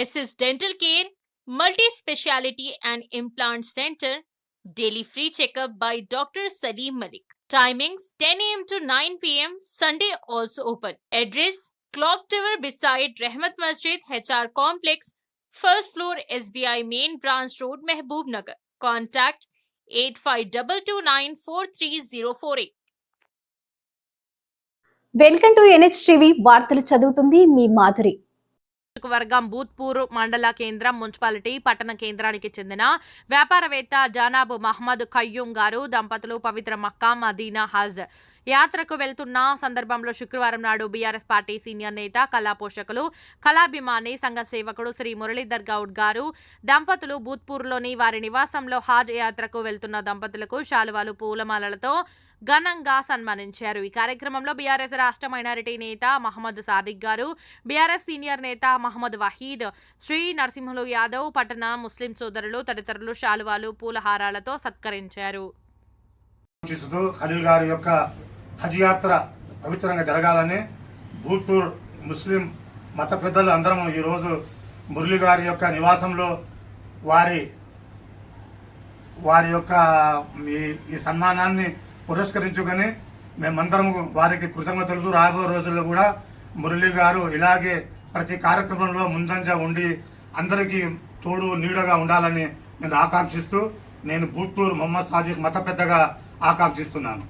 Axis Dental Care, Multi Speciality and Implant Center, daily free checkup by Dr. Salim Malik. Timings 10 a.m. to 9 p.m. Sunday also open. Address Clock Tower beside Rahmat Masjid HR Complex, first floor SBI Main Branch Road, Mehboob Nagar. Contact 852294348. Welcome to NH TV వార్తలు చదువుతుంది మీ మాధురి నియోజకవర్గం భూత్పూర్ మండల కేంద్రం municipality పట్టణ కేంద్రానికి చెందిన వ్యాపారవేత్త జానాబ్ మహమ్మద్ ఖయ్యూం గారు దంపతులు పవిత్ర మక్కా మదీనా హజ్ యాత్రకు వెళ్తున్న సందర్భంలో శుక్రవారం నాడు బీఆర్ఎస్ పార్టీ సీనియర్ నేత కళా పోషకులు కళాభిమాని సంఘ సేవకుడు శ్రీ మురళీధర్ గౌడ్ గారు దంపతులు భూత్పూర్లోని వారి నివాసంలో హాజ్ యాత్రకు వెళ్తున్న దంపతులకు శాలువాలు పూలమాలలతో ఘనంగా సన్మానించారు. ఈ కార్యక్రమంలో బీఆర్ఎస్ రాష్ట్ర మైనారిటీ నేత మహమ్మద్ సాదిక్ గారు బీఆర్ఎస్ సీనియర్ నేత మహమ్మద్ వహీద్ శ్రీ నరసింహులు యాదవ్ పట్టణ ముస్లిం సోదరులు తదితరులు శాలువాలు పూలహారాలతో సత్కరించారు. ఖలీల్ గారి యొక్క హజ్ యాత్ర పవిత్రంగా జరగాలని భూత్పూర్ ముస్లిం మత పెద్దలు అందరం ఈరోజు మురళి గారి యొక్క నివాసంలో వారి వారి యొక్క ఈ సన్మానాన్ని పురస్కరించుకొని మేమందరం వారికి కృతజ్ఞతలు. రాబోయే రోజుల్లో కూడా మురళి గారు ఇలాగే ప్రతి కార్యక్రమంలో ముందంజ ఉండి అందరికీ తోడు నీడగా ఉండాలని నేను ఆకాంక్షిస్తూ నేను బూట్టూరు మొహమ్మద్ సాజిద్ మత పెద్దగా ఆకాంక్షిస్తున్నాను.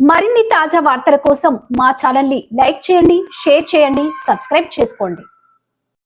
మరిన్ని తాజా వార్తల కోసం మా ఛానల్ని లైక్ చేయండి షేర్ చేయండి సబ్స్క్రైబ్ చేసుకోండి.